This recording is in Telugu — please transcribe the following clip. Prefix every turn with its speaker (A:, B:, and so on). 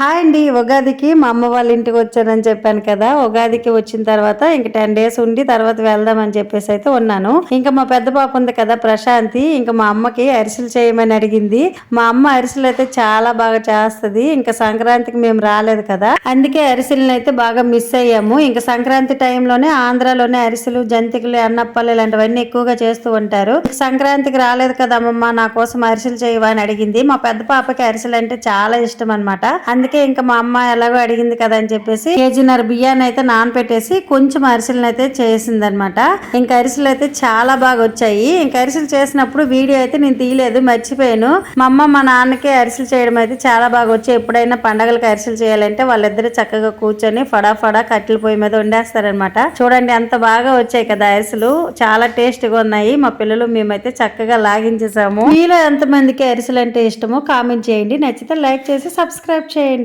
A: హాయ్ అండి ఉగాదికి మా అమ్మ వాళ్ళ ఇంటికి వచ్చానని చెప్పాను కదా. ఉగాదికి వచ్చిన తర్వాత ఇంక టెన్ డేస్ ఉండి తర్వాత వెళ్దామని చెప్పేసి అయితే ఉన్నాను. ఇంకా మా పెద్ద పాప ఉంది కదా ప్రశాంతి. ఇంకా మా అమ్మకి అరిసెలు చేయమని అడిగింది. మా అమ్మ అరిసెలు అయితే చాలా బాగా చేస్తుంది. ఇంకా సంక్రాంతికి మేము రాలేదు కదా. అందుకే అరిసెలను అయితే బాగా మిస్ అయ్యాము. ఇంకా సంక్రాంతి టైంలోనే ఆంధ్రాలోనే అరిసెలు జంతికలు అన్నప్పాలు ఇలాంటివన్నీ ఎక్కువగా చేస్తూ ఉంటారు. సంక్రాంతికి రాలేదు కదా అమ్మమ్మ నా కోసం అరిసెలు చేయవా అని అడిగింది. మా పెద్ద పాపకి అరిసెలు అంటే చాలా ఇష్టం అనమాట అందుకే ఇంకా మా అమ్మ ఎలాగో అడిగింది కదా అని చెప్పేసి కేజీన్నర బియ్యాన్ని అయితే నానపెట్టేసి కొంచెం అరిసెలను అయితే చేసింది అనమాట ఇంకా అరిసెలు అయితే చాలా బాగా వచ్చాయి. ఇంకా అరిసెలు చేసినప్పుడు వీడియో అయితే నేను తీయలేదు మర్చిపోయాను. మా అమ్మ మా నాన్నకి అరిసెలు చేయడం అయితే చాలా బాగా వచ్చాయి. ఎప్పుడైనా పండగలకు అరిసెలు చేయాలంటే వాళ్ళిద్దరు చక్కగా కూర్చొని ఫడా ఫడా కట్టెల పొయ్యి మీద వండేస్తారనమాట. చూడండి అంత బాగా వచ్చాయి కదా అరిసెలు. చాలా టేస్ట్గా ఉన్నాయి. మా పిల్లలు మేమైతే చక్కగా లాగించేసాము. మీలో ఎంతమందికి అరిసెలు అంటే ఇష్టమో కామెంట్ చేయండి. నచ్చితే లైక్ చేసి సబ్స్క్రైబ్ చేయండి.